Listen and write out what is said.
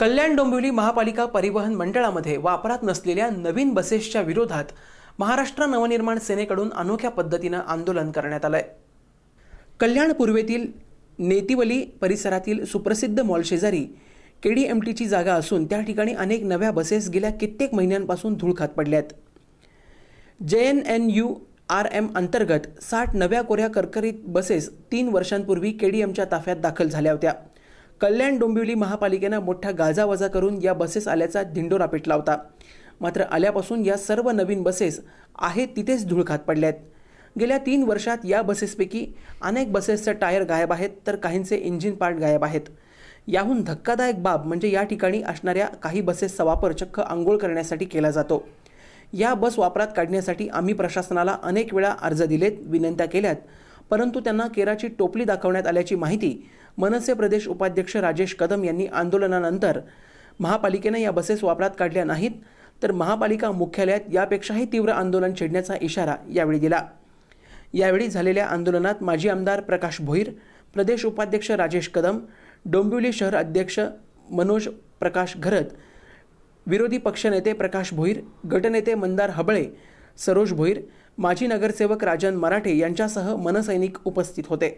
कल्याण डोंबिवली महापालिका परिवहन मंडळामध्ये वापरात नसलेल्या नवीन बसेसच्या विरोधात महाराष्ट्र नवनिर्माण सेनेकडून अनोख्या पद्धतीनं आंदोलन करण्यात आलंय. कल्याण पूर्वेतील नेतिवली परिसरातील सुप्रसिद्ध मॉल शेजारी के डी एम टीची जागा असून त्या ठिकाणी अनेक नव्या बसेस गेल्या कित्येक महिन्यांपासून धूळखात पडल्यात. J N N U R M अंतर्गत साठ नव्या कोऱ्या करकरीत बसेस तीन वर्षांपूर्वी के डी एमच्या ताफ्यात दाखल झाल्या होत्या. कल्याण डोंबिवली महापालिकेनं मोठा गाजावाजा करून या बसेस आल्याचा धिंडोरा पेटला होता. मात्र आल्यापासून या सर्व नवीन बसेस आहेत तिथेच धूळ खात पडल्यात. गेल्या तीन वर्षात या बसेसपैकी अनेक बसेसचे टायर गायब आहेत तर काहींचे इंजिन पार्ट गायब आहेत. याहून धक्कादायक बाब म्हणजे या ठिकाणी असणाऱ्या काही बसेसचा वापर चक्क आंघोळ करण्यासाठी केला जातो. या बस वापरात काढण्यासाठी आम्ही प्रशासनाला अनेक वेळा अर्ज दिलेत विनंत्या केल्यात. परंतु त्यांना केराची टोपली दाखवण्यात आल्याची माहिती मनसे प्रदेश उपाध्यक्ष राजेश कदम यांनी आंदोलनानंतर महापालिकेनं या बसेस वापरात काढल्या नाहीत तर महापालिका मुख्यालयात यापेक्षाही तीव्र आंदोलन छेडण्याचा इशारा यावेळी दिला. यावेळी झालेल्या आंदोलनात माजी आमदार प्रकाश भोईर प्रदेश उपाध्यक्ष राजेश कदम डोंबिवली शहर अध्यक्ष मनोज प्रकाश घरत विरोधी पक्षनेते प्रकाश भोईर गटनेते मंदार हबळे सरोज भोईर माजी नगरसेवक राजन मराठे यांच्यासह मनसैनिक उपस्थित होते.